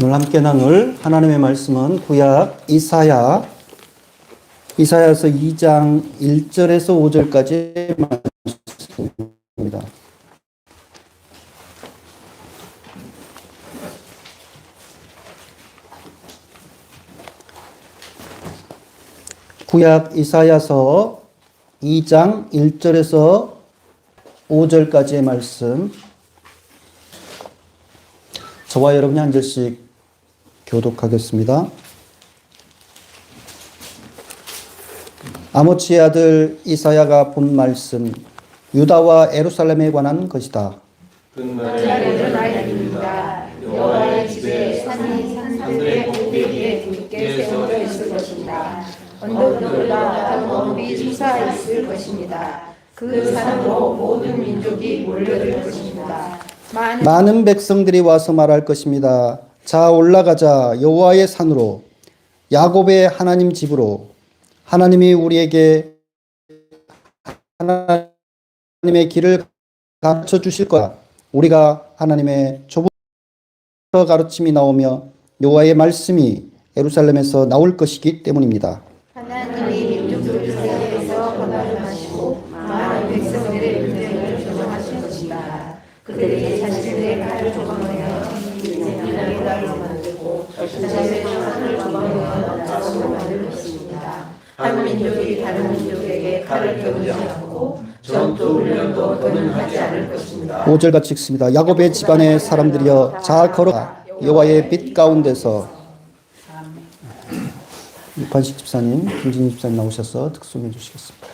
오늘 함께 나눌 하나님의 말씀은 구약 이사야 이사야서 2장 1절에서 5절까지의 말씀입니다. 구약 이사야서 2장 1절에서 5절까지의 말씀 저와 여러분이 한 절씩 교독하겠습니다. 아모치의 아들 이사야가 본 말씀 유다와 에루살렘에 관한 것이다. 그날에 일어나리입니다. 여호와의 집에 산이 산들의 꼭대기에 굳게 세워져 있을 것입니다. 언덕들과 더높이 솟아 있을 것입니다. 그 산으로 모든 민족이 몰려들 것입니다. 많은 많은 백성들이 와서 말할 것입니다. 자 올라가자 여호와의 산으로 야곱의 하나님 집으로 하나님이 우리에게 하나님의 길을 가르쳐 주실 거야. 우리가 하나님의 좁은 가르침이 나오며 여호와의 말씀이 예루살렘에서 나올 것이기 때문입니다. 하나님이 민족들 사이에서 거듭하시고 많은 백성들의 문제를 조정하실 것이다. 그들이 자신들의 칼을 조망하여 이제는 달로 만들고 자신의 창을 조망하여 납작으로 만들 것입니다. 한 민족이 다른 민족에게 칼을 겨누지 않고 전투 훈련도 더는 하지 않을 것입니다. 5절 같이 읽습니다. 야곱의 집안의 사람들이여 자 걸어가 여호와의 빛 가운데서 이판식 집사님, 김진희 집사님 나오셔서 특송해 주시겠습니다.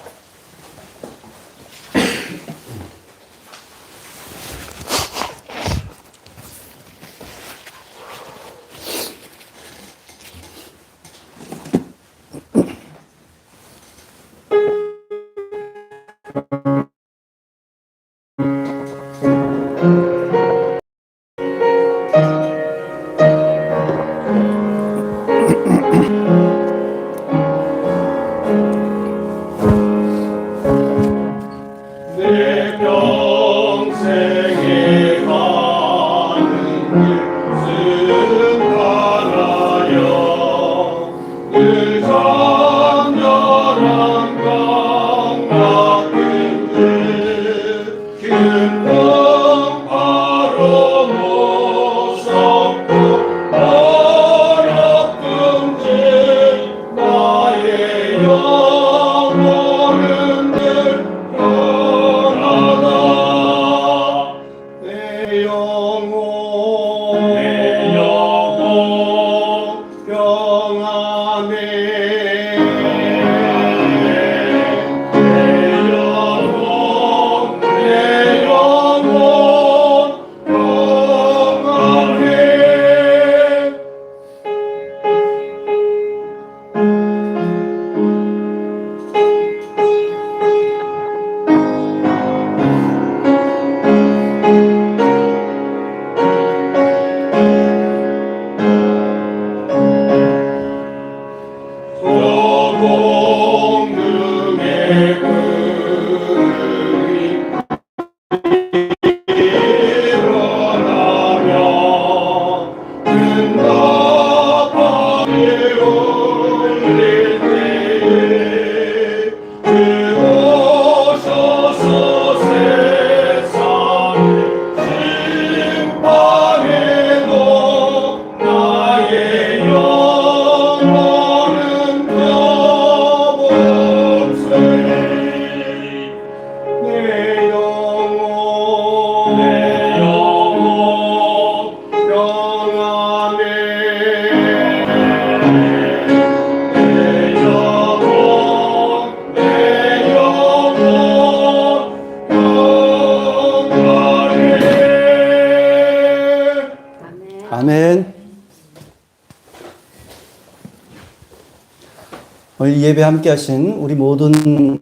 예배 함께 하신 우리 모든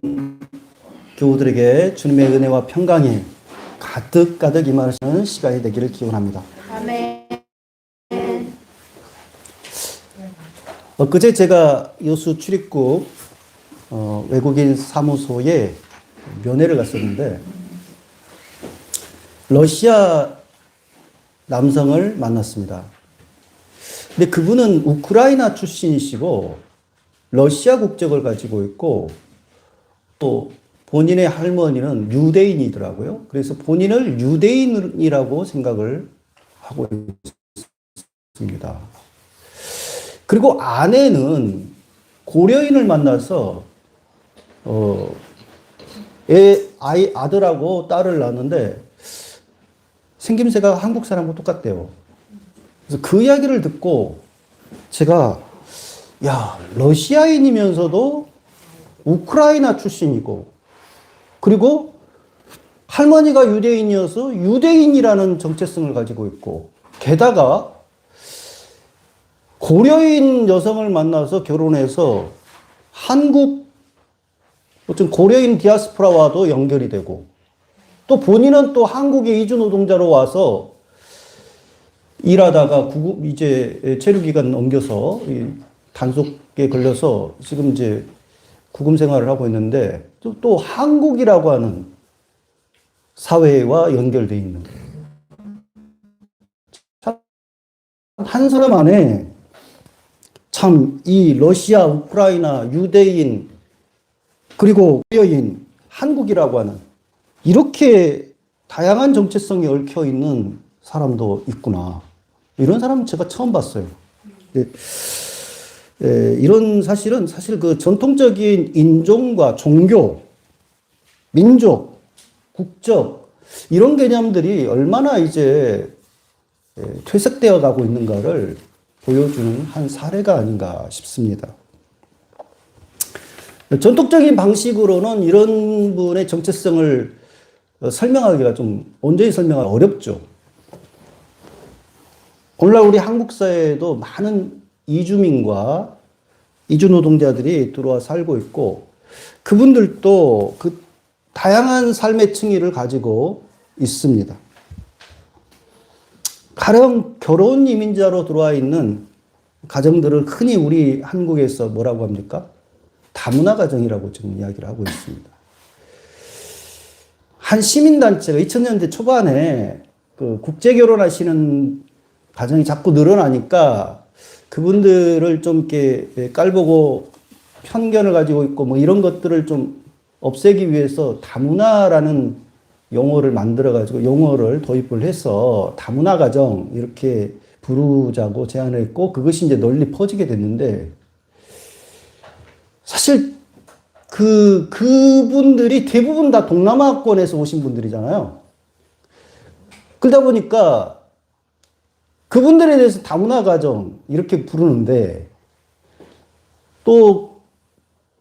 교우들에게 주님의 은혜와 평강이 가득 가득 임하시는 시간이 되기를 기원합니다. 아멘. 엊그제 제가 여수 출입국 어, 외국인 사무소에 면회를 갔었는데 러시아 남성을 만났습니다. 근데 그분은 우크라이나 출신이시고 러시아 국적을 가지고 있고 또 본인의 할머니는 유대인이더라고요. 그래서 본인을 유대인이라고 생각을 하고 있습니다. 그리고 아내는 고려인을 만나서 어, 애, 아이, 아들하고 딸을 낳았는데 생김새가 한국 사람하고 똑같대요. 그래서 그 이야기를 듣고 제가 야, 러시아인이면서도 우크라이나 출신이고 그리고 할머니가 유대인이어서 유대인이라는 정체성을 가지고 있고 게다가 고려인 여성을 만나서 결혼해서 한국 어떤 고려인 디아스포라와도 연결이 되고 또 본인은 또 한국에 이주 노동자로 와서 일하다가 구급 이제 체류 기간 넘겨서 이 단속에 걸려서 지금 이제 구금 생활을 하고 있는데 또, 또 한국이라고 하는 사회와 연결돼 있는 참, 한 사람 안에 참 이 러시아, 우크라이나, 유대인 그리고 고려인, 한국이라고 하는 이렇게 다양한 정체성이 얽혀 있는 사람도 있구나. 이런 사람은 제가 처음 봤어요. 네. 에, 이런 사실은 사실 그 전통적인 인종과 종교, 민족, 국적 이런 개념들이 얼마나 이제 에, 퇴색되어 가고 있는가를 보여주는 한 사례가 아닌가 싶습니다. 전통적인 방식으로는 이런 분의 정체성을 어, 설명하기가 좀 온전히 설명하기 어렵죠. 오늘날 우리 한국 사회에도 많은 이주민과 이주 노동자들이 들어와 살고 있고 그분들도 그 다양한 삶의 층위를 가지고 있습니다. 가령 결혼 이민자로 들어와 있는 가정들을 흔히 우리 한국에서 뭐라고 합니까? 다문화 가정이라고 지금 이야기를 하고 있습니다. 한 시민단체가 2000년대 초반에 그 국제 결혼하시는 가정이 자꾸 늘어나니까 그분들을 좀 이렇게 깔보고 편견을 가지고 있고 뭐 이런 것들을 좀 없애기 위해서 다문화라는 용어를 만들어 가지고 용어를 도입을 해서 다문화 가정 이렇게 부르자고 제안을 했고 그것이 이제 널리 퍼지게 됐는데 사실 그 그분들이 대부분 다 동남아권에서 오신 분들이잖아요. 그러다 보니까 그분들에 대해서 다문화 가정 이렇게 부르는데 또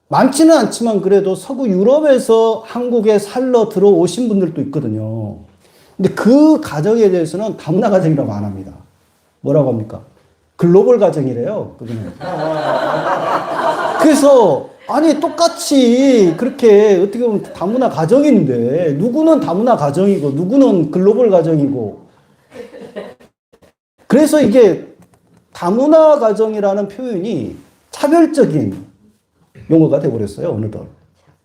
많지는 않지만 그래도 서구 유럽에서 한국에 살러 들어오신 분들도 있거든요. 근데 그 가정에 대해서는 다문화 가정이라고 안 합니다. 뭐라고 합니까? 글로벌 가정이래요. 그래서 아니 똑같이 그렇게 어떻게 보면 다문화 가정인데 누구는 다문화 가정이고 누구는 글로벌 가정이고 그래서 이게 다문화 가정이라는 표현이 차별적인 용어가 돼버렸어요 어느덧.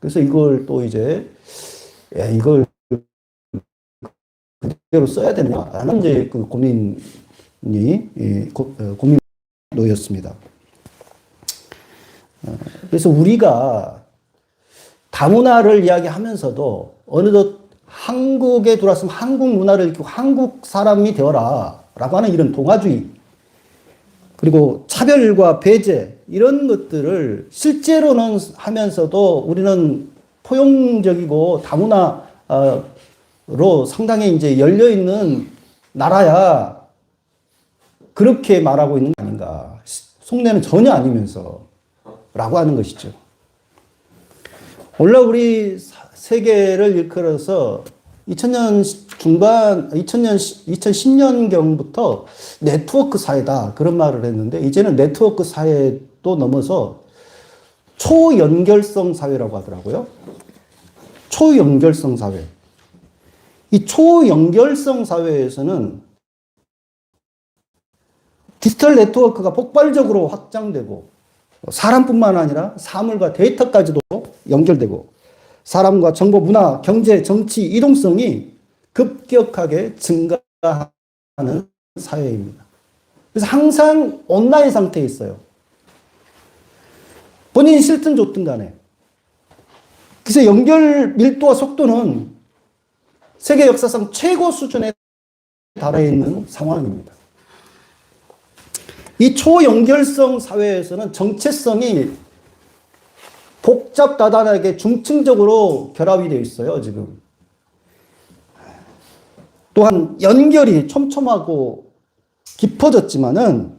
그래서 이걸 또 이제 야, 이걸 그대로 써야 되냐라는 이제 그 고민이 예, 고, 어, 고민 놓였습니다. 어, 그래서 우리가 다문화를 이야기하면서도 어느덧 한국에 들어왔으면 한국 문화를 익히고 한국 사람이 되어라 라고 하는 이런 동아주의 그리고 차별과 배제 이런 것들을 실제로는 하면서도 우리는 포용적이고 다문화로 상당히 이제 열려 있는 나라야 그렇게 말하고 있는 거 아닌가 속내는 전혀 아니면서 라고 하는 것이죠. 오늘 우리 세계를 일컬어서 2000년 중반, 2000년, 2010년경부터 네트워크 사회다. 그런 말을 했는데, 이제는 네트워크 사회도 넘어서 초연결성 사회라고 하더라고요. 초연결성 사회. 이 초연결성 사회에서는 디지털 네트워크가 폭발적으로 확장되고, 사람뿐만 아니라 사물과 데이터까지도 연결되고, 사람과 정보, 문화, 경제, 정치, 이동성이 급격하게 증가하는 사회입니다. 그래서 항상 온라인 상태에 있어요. 본인이 싫든 좋든 간에. 그래서 연결 밀도와 속도는 세계 역사상 최고 수준에 달해 있는 상황입니다. 이 초연결성 사회에서는 정체성이 복잡다단하게 중층적으로 결합이 되어 있어요, 지금. 또한 연결이 촘촘하고 깊어졌지만은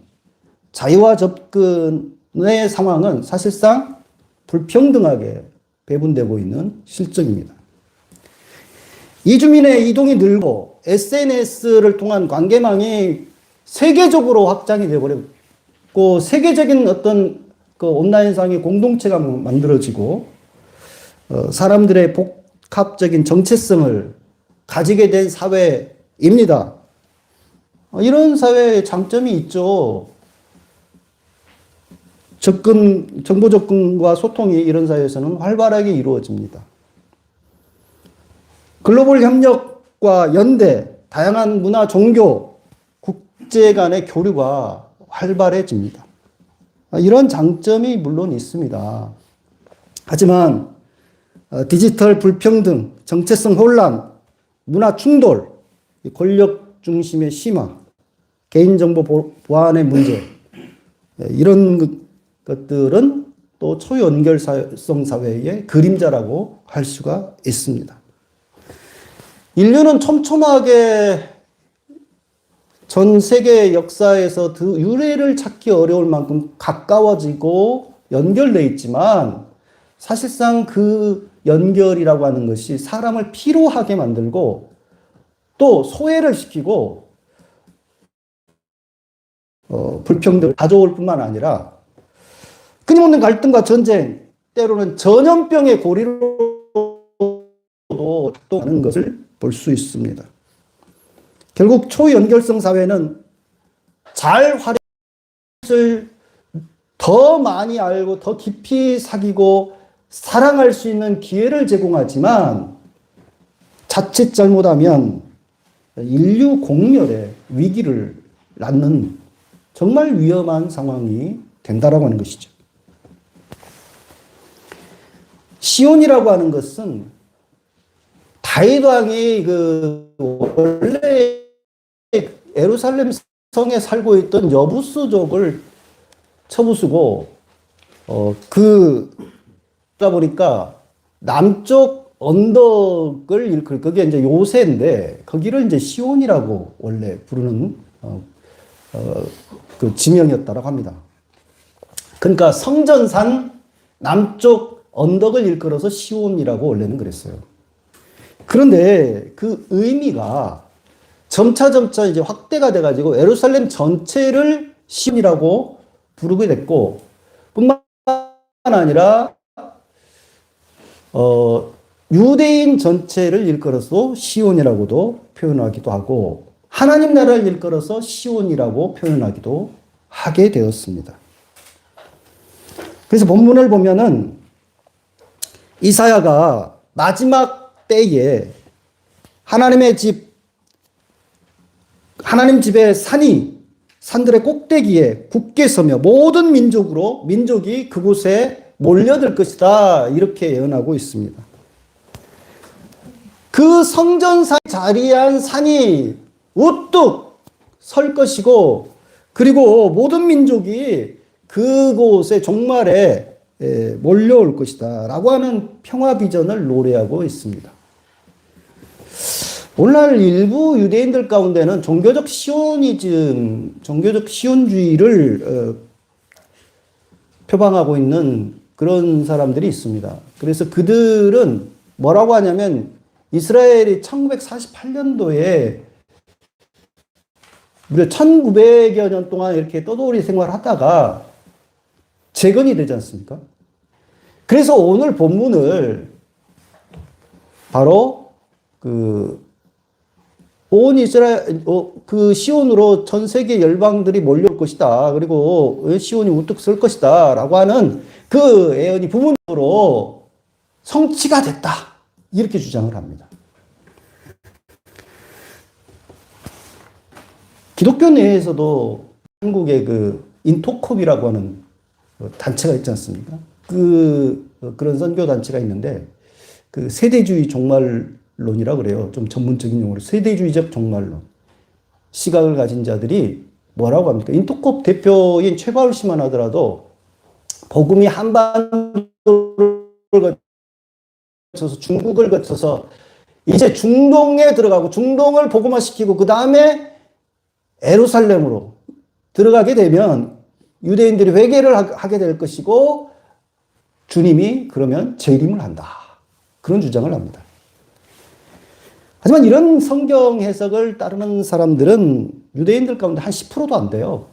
자유와 접근의 상황은 사실상 불평등하게 배분되고 있는 실정입니다. 이주민의 이동이 늘고 SNS를 통한 관계망이 세계적으로 확장이 되어버렸고 세계적인 어떤 그 온라인상의 공동체가 만들어지고 어, 사람들의 복합적인 정체성을 가지게 된 사회입니다. 어, 이런 사회의 장점이 있죠. 접근, 정보 접근과 소통이 이런 사회에서는 활발하게 이루어집니다. 글로벌 협력과 연대, 다양한 문화, 종교, 국제 간의 교류가 활발해집니다. 아, 이런 장점이 물론 있습니다. 하지만 어, 디지털 불평등, 정체성 혼란, 문화 충돌, 권력 중심의 심화, 개인정보 보- 보안의 문제, 예, 이런 그- 것들은 또 초연결성 사회의 그림자라고 할 수가 있습니다. 인류는 촘촘하게 전 세계 역사에서 그 유래를 찾기 어려울 만큼 가까워지고 연결돼 있지만 사실상 그 연결이라고 하는 것이 사람을 피로하게 만들고 또 소외를 시키고 어, 불평등을 가져올 뿐만 아니라 끊임없는 갈등과 전쟁 때로는 전염병의 고리로도 또 하는 것을 볼 수 있습니다. 결국 초연결성 사회는 잘 활용을 더 많이 알고 더 깊이 사귀고 사랑할 수 있는 기회를 제공하지만 자칫 잘못하면 인류 공멸의 위기를 낳는 정말 위험한 상황이 된다라고 하는 것이죠. 시온이라고 하는 것은 다윗 왕이 그 원래 예루살렘 성에 살고 있던 여부수족을 쳐부수고 어 그다 보니까 남쪽 언덕을 일컬 그게 이제 요새인데 거기를 이제 시온이라고 원래 부르는 어, 어, 그 지명이었다라고 합니다. 그러니까 성전산 남쪽 언덕을 일컬어서 시온이라고 원래는 그랬어요. 그런데 그 의미가 점차 점차 이제 확대가 돼가지고 예루살렘 전체를 시온이라고 부르게 됐고 뿐만 아니라 어 유대인 전체를 일컬어서 시온이라고도 표현하기도 하고 하나님 나라를 일컬어서 시온이라고 표현하기도 하게 되었습니다. 그래서 본문을 보면은 이사야가 마지막 때에 하나님의 집 하나님 집의 산이 산들의 꼭대기에 굳게 서며 모든 민족으로 민족이 그곳에 몰려들 것이다 이렇게 예언하고 있습니다. 그 성전산 자리한 산이 우뚝 설 것이고 그리고 모든 민족이 그곳에 종말에 에, 몰려올 것이다 라고 하는 평화 비전을 노래하고 있습니다. 오늘날 일부 유대인들 가운데는 종교적 시오니즘, 종교적 시온주의를 어, 표방하고 있는 그런 사람들이 있습니다. 그래서 그들은 뭐라고 하냐면 이스라엘이 1948년도에 무려 1900여 년 동안 이렇게 떠돌이 생활을 하다가 재건이 되지 않습니까? 그래서 오늘 본문을 바로 그 온 이스라엘 어, 그 시온으로 전 세계 열방들이 몰려올 것이다. 그리고 시온이 우뚝 설 것이다라고 하는 그 예언이 부분적으로 성취가 됐다. 이렇게 주장을 합니다. 기독교 내에서도 한국의 그 인토콥이라고 하는 그 단체가 있지 않습니까? 그 어, 그런 선교 단체가 있는데 그 세대주의 종말 론이라 그래요. 좀 전문적인 용어로 세대주의적 종말론. 시각을 가진 자들이 뭐라고 합니까? 인토콥 대표인 최바울 씨만 하더라도 복음이 한반도를 거쳐서 중국을 거쳐서 이제 중동에 들어가고 중동을 복음화시키고 그 다음에 에루살렘으로 들어가게 되면 유대인들이 회개를 하- 하게 될 것이고 주님이 그러면 재림을 한다. 그런 주장을 합니다. 하지만 이런 성경 해석을 따르는 사람들은 유대인들 가운데 한 10%도 안 돼요.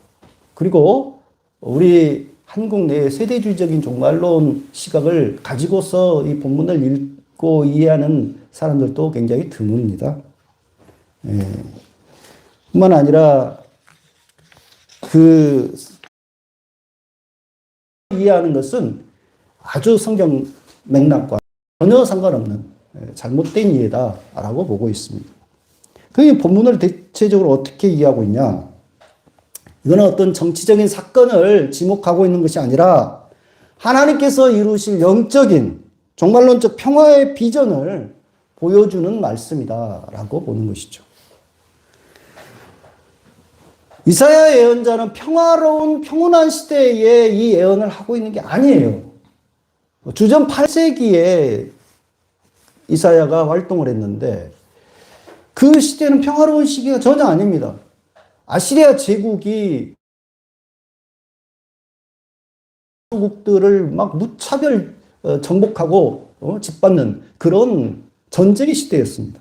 그리고 우리 한국 내 세대주의적인 종말론 시각을 가지고서 이 본문을 읽고 이해하는 사람들도 굉장히 드뭅니다. 예. 뿐만 아니라 그 이해하는 것은 아주 성경 맥락과 전혀 상관없는 예, 잘못된 이해다라고 보고 있습니다. 그 본문을 대체적으로 어떻게 이해하고 있냐? 이거는 어떤 정치적인 사건을 지목하고 있는 것이 아니라 하나님께서 이루실 영적인 종말론적 평화의 비전을 보여주는 말씀이다라고 보는 것이죠. 이사야 예언자는 평화로운 평온한 시대에 이 예언을 하고 있는 게 아니에요. 주전 8세기에 이사야가 활동을 했는데 그 시대는 평화로운 시기가 전혀 아닙니다. 아시리아 제국이 국들을 막 무차별 어, 정복하고 어, 짓밟는 그런 전쟁의 시대였습니다.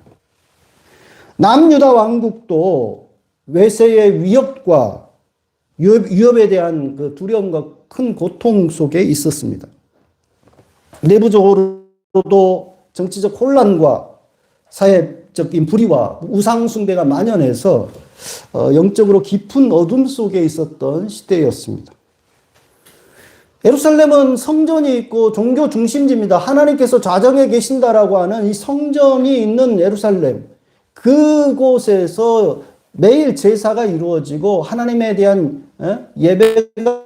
남유다 왕국도 외세의 위협과 위협, 위협에 대한 그 두려움과 큰 고통 속에 있었습니다. 내부적으로도 정치적 혼란과 사회적인 불의와 우상숭배가 만연해서 어, 영적으로 깊은 어둠 속에 있었던 시대였습니다. 예루살렘은 성전이 있고 종교 중심지입니다. 하나님께서 좌정에 계신다라고 하는 이 성전이 있는 예루살렘. 그곳에서 매일 제사가 이루어지고 하나님에 대한 예? 예배가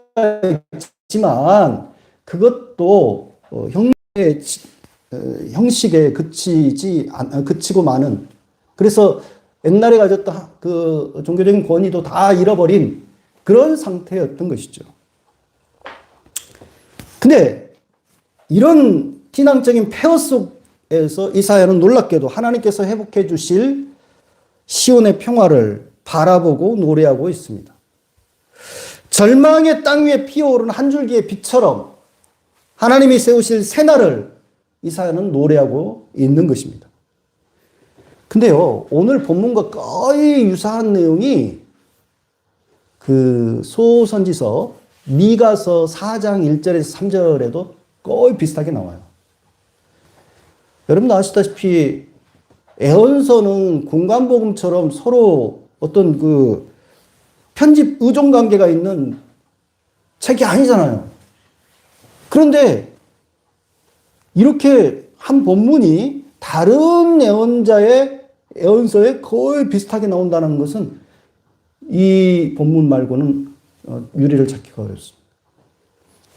있지만 그것도 어, 어, 형식에 그치지 않- 어, 그치고 마는 그래서 옛날에 가졌던 그 종교적인 권위도 다 잃어버린 그런 상태였던 것이죠. 근데 이런 신앙적인 폐허 속에서 이사야는 놀랍게도 하나님께서 회복해 주실 시온의 평화를 바라보고 노래하고 있습니다. 절망의 땅 위에 피어오른 한 줄기의 빛처럼 하나님이 세우실 새날을 이사야는 노래하고 있는 것입니다. 근데요, 오늘 본문과 거의 유사한 내용이 그 소선지서 미가서 4장 1절에서 3절에도 거의 비슷하게 나와요. 여러분 아시다시피 애언서는 공간복음처럼 서로 어떤 그 편집 의존 관계가 있는 책이 아니잖아요. 그런데 이렇게 한 본문이 다른 애언자의 애언서에 거의 비슷하게 나온다는 것은 이 본문 말고는 어, 유리를 찾기가 어렵습니다.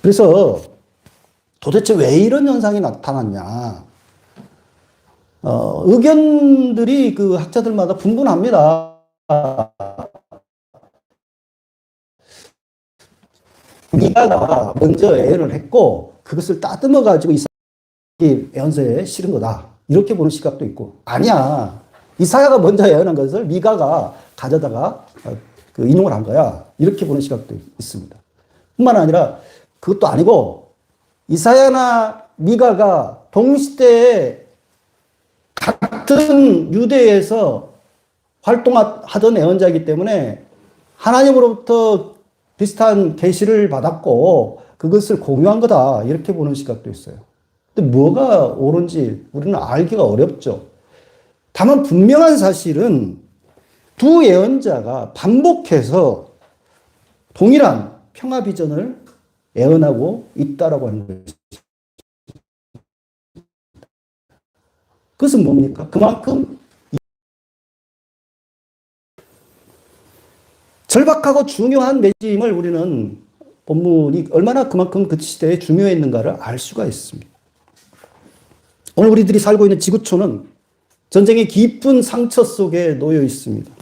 그래서 도대체 왜 이런 현상이 나타났냐? 어, 의견들이 그 학자들마다 분분합니다. 미가가 먼저 애언을 했고 그것을 따듬어 가지고 이 애언서에 실은 거다. 이렇게 보는 시각도 있고 아니야. 이사야가 먼저 예언한 것을 미가가 가져다가 어, 그 인용을 한 거야. 이렇게 보는 시각도 있습니다. 뿐만 아니라 그것도 아니고 이사야나 미가가 동시대에 같은 유대에서 활동하던 애언자이기 때문에 하나님으로부터 비슷한 계시를 받았고 그것을 공유한 거다 이렇게 보는 시각도 있어요. 뭐가 옳은지 우리는 알기가 어렵죠. 다만 분명한 사실은 두 예언자가 반복해서 동일한 평화 비전을 예언하고 있다라고 하는 거예요. 그것은 뭡니까? 그만큼 절박하고 중요한 메시지임을 우리는 본문이 얼마나 그만큼 그 시대에 중요했는가를 알 수가 있습니다. 오늘 우리들이 살고 있는 지구촌은 전쟁의 깊은 상처 속에 놓여 있습니다.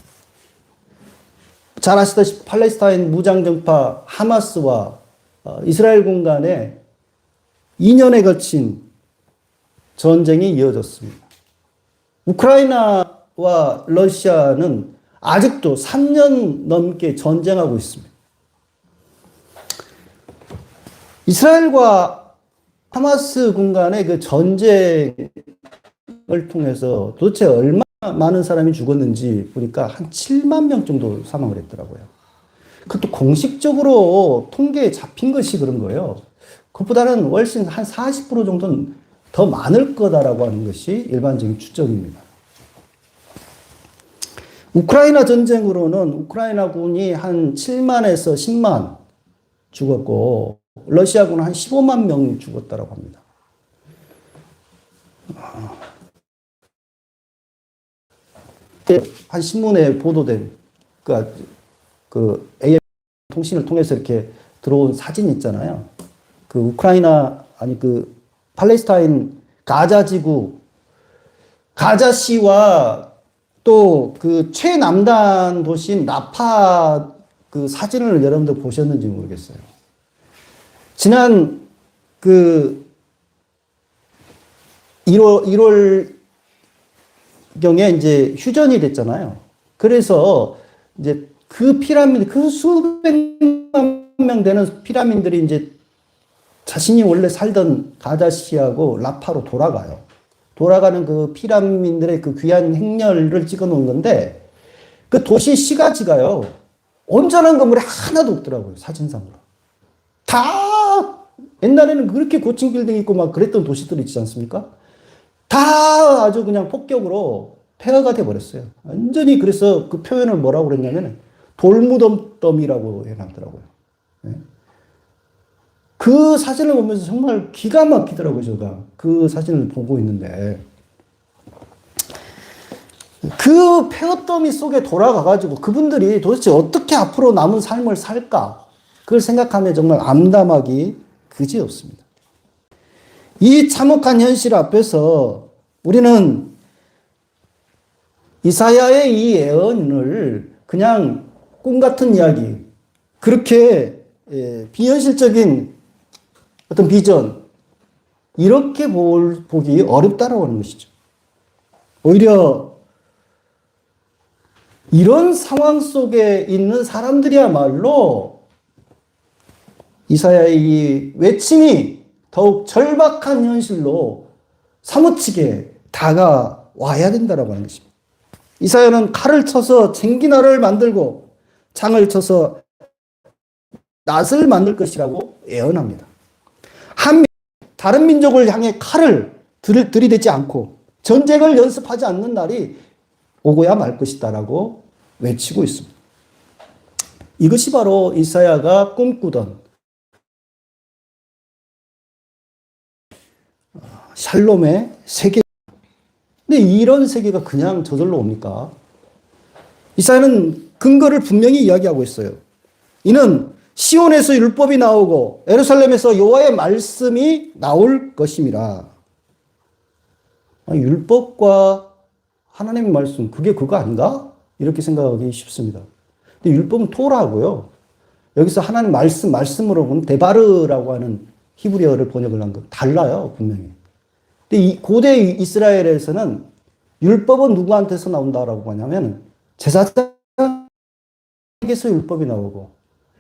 잘 아시다시피 팔레스타인 무장정파 하마스와 어, 이스라엘군 간에 2년에 걸친 전쟁이 이어졌습니다. 우크라이나와 러시아는 아직도 3년 넘게 전쟁하고 있습니다. 이스라엘과 하마스 군 간의 그 전쟁을 통해서 도대체 얼마나 많은 사람이 죽었는지 보니까 한 7만 명 정도 사망을 했더라고요. 그것도 공식적으로 통계에 잡힌 것이 그런 거예요. 그것보다는 훨씬 한 40% 정도는 더 많을 거다라고 하는 것이 일반적인 추정입니다. 우크라이나 전쟁으로는 우크라이나 군이 한 7만에서 10만 죽었고 러시아군은 한 15만 명 죽었다라고 합니다. 한 신문에 보도된 그, 그 AM 통신을 통해서 이렇게 들어온 사진 있잖아요. 그 우크라이나 아니 그 팔레스타인 가자 지구 가자시와 또 그 최남단 도시인 라파 그 사진을 여러분들 보셨는지 모르겠어요. 지난 그 1월 1월 경에 이제 휴전이 됐잖아요. 그래서 이제 그 피라미드 그 수백만 명 되는 피라미드들이 이제 자신이 원래 살던 가자시하고 라파로 돌아가요. 돌아가는 그 피라민들의 그 귀한 행렬을 찍어 놓은 건데 그 도시 시가지가요. 온전한 건물이 하나도 없더라고요. 사진상으로. 다 옛날에는 그렇게 고층 빌딩 있고 막 그랬던 도시들이 있지 않습니까? 다 아주 그냥 폭격으로 폐허가 돼 버렸어요. 완전히 그래서 그 표현을 뭐라고 그랬냐면 돌무덤덤이라고 해놨더라고요. 예. 그 사진을 보면서 정말 기가 막히더라고요, 제가. 그 사진을 보고 있는데. 그 폐허더미 속에 돌아가가지고 그분들이 도대체 어떻게 앞으로 남은 삶을 살까? 그걸 생각하면 정말 암담하기 그지 없습니다. 이 참혹한 현실 앞에서 우리는 이사야의 이 예언을 그냥 꿈 같은 이야기, 그렇게 예, 비현실적인 어떤 비전, 이렇게 볼, 보기 어렵다라고 하는 것이죠. 오히려 이런 상황 속에 있는 사람들이야말로 이사야의 이 외침이 더욱 절박한 현실로 사무치게 다가와야 된다라고 하는 것입니다. 이사야는 칼을 쳐서 쟁기나를 만들고 창을 쳐서 낫을 만들 것이라고 예언합니다. 한 다른 민족을 향해 칼을 들, 들이대지 않고 전쟁을 연습하지 않는 날이 오고야 말 것이다라고 외치고 있습니다. 이것이 바로 이사야가 꿈꾸던 샬롬의 세계. 근데 이런 세계가 그냥 저절로 옵니까? 이사야는 근거를 분명히 이야기하고 있어요. 이는 시온에서 율법이 나오고 에루살렘에서 여호와의 말씀이 나올 것임이라. 율법과 하나님의 말씀 그게 그거 아닌가? 이렇게 생각하기 쉽습니다. 근데 율법은 토라고요. 여기서 하나님 말씀 말씀으로 보면 데바르라고 하는 히브리어를 번역을 한 거 달라요 분명히. 근데 이 고대 이스라엘에서는 율법은 누구한테서 나온다라고 하냐면 제사장에게서 율법이 나오고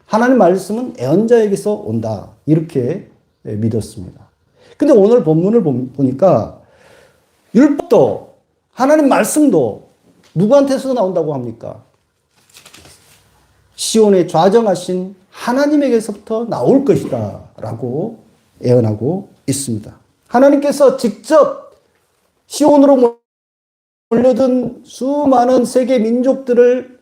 하나님 말씀은 애언자에게서 온다. 이렇게 믿었습니다. 근데 오늘 본문을 보니까 율법도 하나님 말씀도 누구한테서 나온다고 합니까? 시온에 좌정하신 하나님에게서부터 나올 것이다. 라고 예언하고 있습니다. 하나님께서 직접 시온으로 몰려든 수많은 세계 민족들을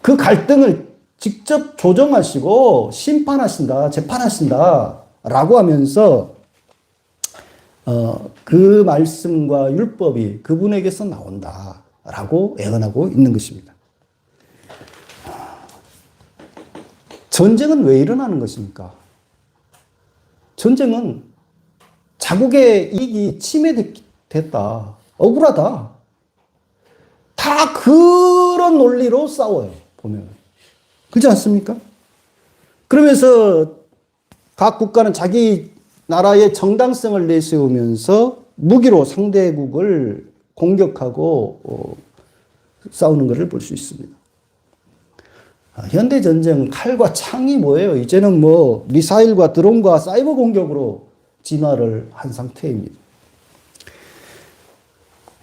그 갈등을 직접 조정하시고 심판하신다, 재판하신다, 라고 하면서, 어, 그 말씀과 율법이 그분에게서 나온다, 라고 예언하고 있는 것입니다. 전쟁은 왜 일어나는 것입니까? 전쟁은 자국의 이익이 침해됐다. 억울하다. 다 그런 논리로 싸워요. 보면. 그렇지 않습니까? 그러면서 각 국가는 자기 나라의 정당성을 내세우면서 무기로 상대국을 공격하고 어, 싸우는 것을 볼 수 있습니다. 아, 현대 전쟁 칼과 창이 뭐예요? 이제는 뭐 미사일과 드론과 사이버 공격으로 진화를 한 상태입니다.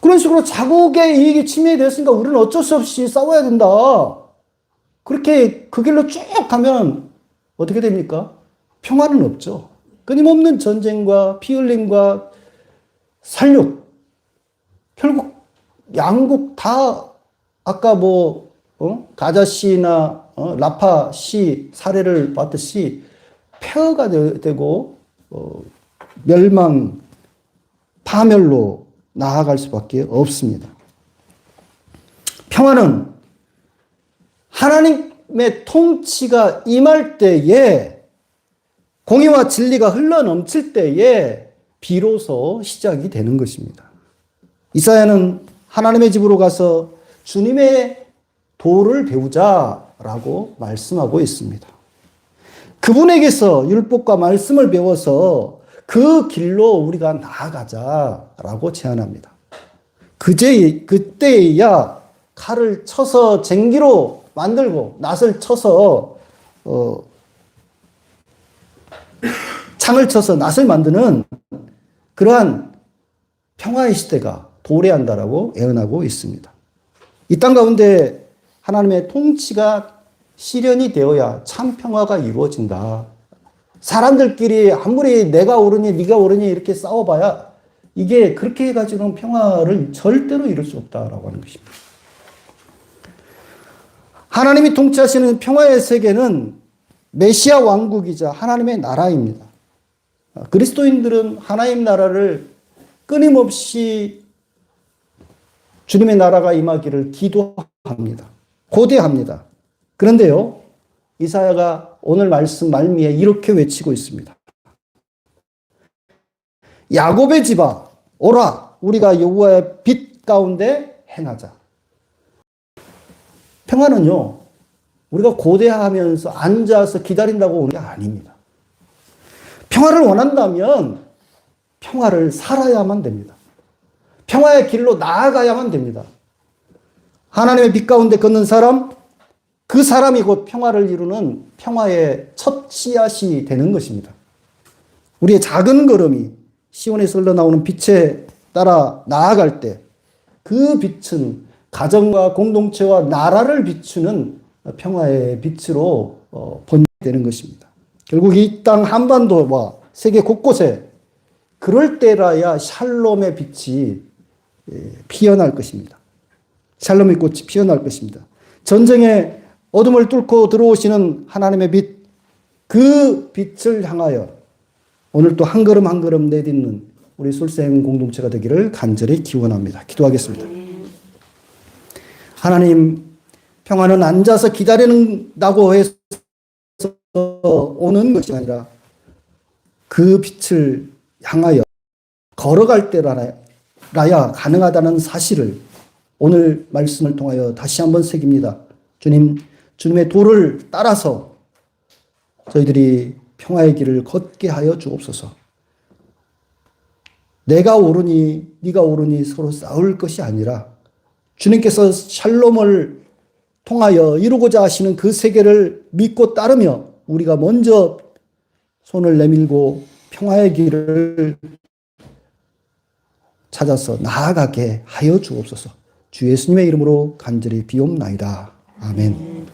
그런 식으로 자국의 이익이 침해되었으니까 우리는 어쩔 수 없이 싸워야 된다. 그렇게 그 길로 쭉 가면 어떻게 됩니까? 평화는 없죠. 끊임없는 전쟁과 피 흘림과 살육. 결국 양국 다 아까 뭐 어? 가자시나 어? 라파시 사례를 봤듯이 폐허가 되- 되고 어, 멸망 파멸로 나아갈 수밖에 없습니다. 평화는 하나님의 통치가 임할 때에 공의와 진리가 흘러 넘칠 때에 비로소 시작이 되는 것입니다. 이사야는 하나님의 집으로 가서 주님의 도를 배우자 라고 말씀하고 있습니다. 그분에게서 율법과 말씀을 배워서 그 길로 우리가 나아가자라고 제안합니다. 그제 그때야 칼을 쳐서 쟁기로 만들고 낫을 쳐서 어, 창을 쳐서 낫을 만드는 그러한 평화의 시대가 도래한다라고 예언하고 있습니다. 이 땅 가운데 하나님의 통치가 실현이 되어야 참 평화가 이루어진다. 사람들끼리 아무리 내가 옳으니 네가 옳으니 이렇게 싸워봐야 이게 그렇게 해가지고는 평화를 절대로 이룰 수 없다라고 하는 것입니다. 하나님이 통치하시는 평화의 세계는 메시아 왕국이자 하나님의 나라입니다. 그리스도인들은 하나님 나라를 끊임없이 주님의 나라가 임하기를 기도합니다. 고대합니다. 그런데요, 이사야가 오늘 말씀 말미에 이렇게 외치고 있습니다. 야곱의 집아 오라 우리가 여호와의 빛 가운데 행하자. 평화는요. 우리가 고대하면서 앉아서 기다린다고 오는 게 아닙니다. 평화를 원한다면 평화를 살아야만 됩니다. 평화의 길로 나아가야만 됩니다. 하나님의 빛 가운데 걷는 사람, 그 사람이 곧 평화를 이루는 평화의 첫 씨앗이 되는 것입니다. 우리의 작은 걸음이 시온에서 흘러나오는 빛에 따라 나아갈 때 그 빛은 가정과 공동체와 나라를 비추는 평화의 빛으로 어, 번되는 것입니다. 결국 이 땅 한반도와 세계 곳곳에 그럴 때라야 샬롬의 빛이 예, 피어날 것입니다. 샬롬의 꽃이 피어날 것입니다. 전쟁의 어둠을 뚫고 들어오시는 하나님의 빛, 그 빛을 향하여 오늘 또 한 걸음 한 걸음 내딛는 우리 술생 공동체가 되기를 간절히 기원합니다. 기도하겠습니다. 하나님, 평화는 앉아서 기다리는다고 해서 오는 것이 아니라 그 빛을 향하여 걸어갈 때라야 가능하다는 사실을 오늘 말씀을 통하여 다시 한번 새깁니다. 주님, 주님의 도를 따라서 저희들이 평화의 길을 걷게 하여 주옵소서. 내가 옳으니 네가 옳으니 서로 싸울 것이 아니라 주님께서 샬롬을 통하여 이루고자 하시는 그 세계를 믿고 따르며 우리가 먼저 손을 내밀고 평화의 길을 찾아서 나아가게 하여 주옵소서. 주 예수님의 이름으로 간절히 비옵나이다. 아멘.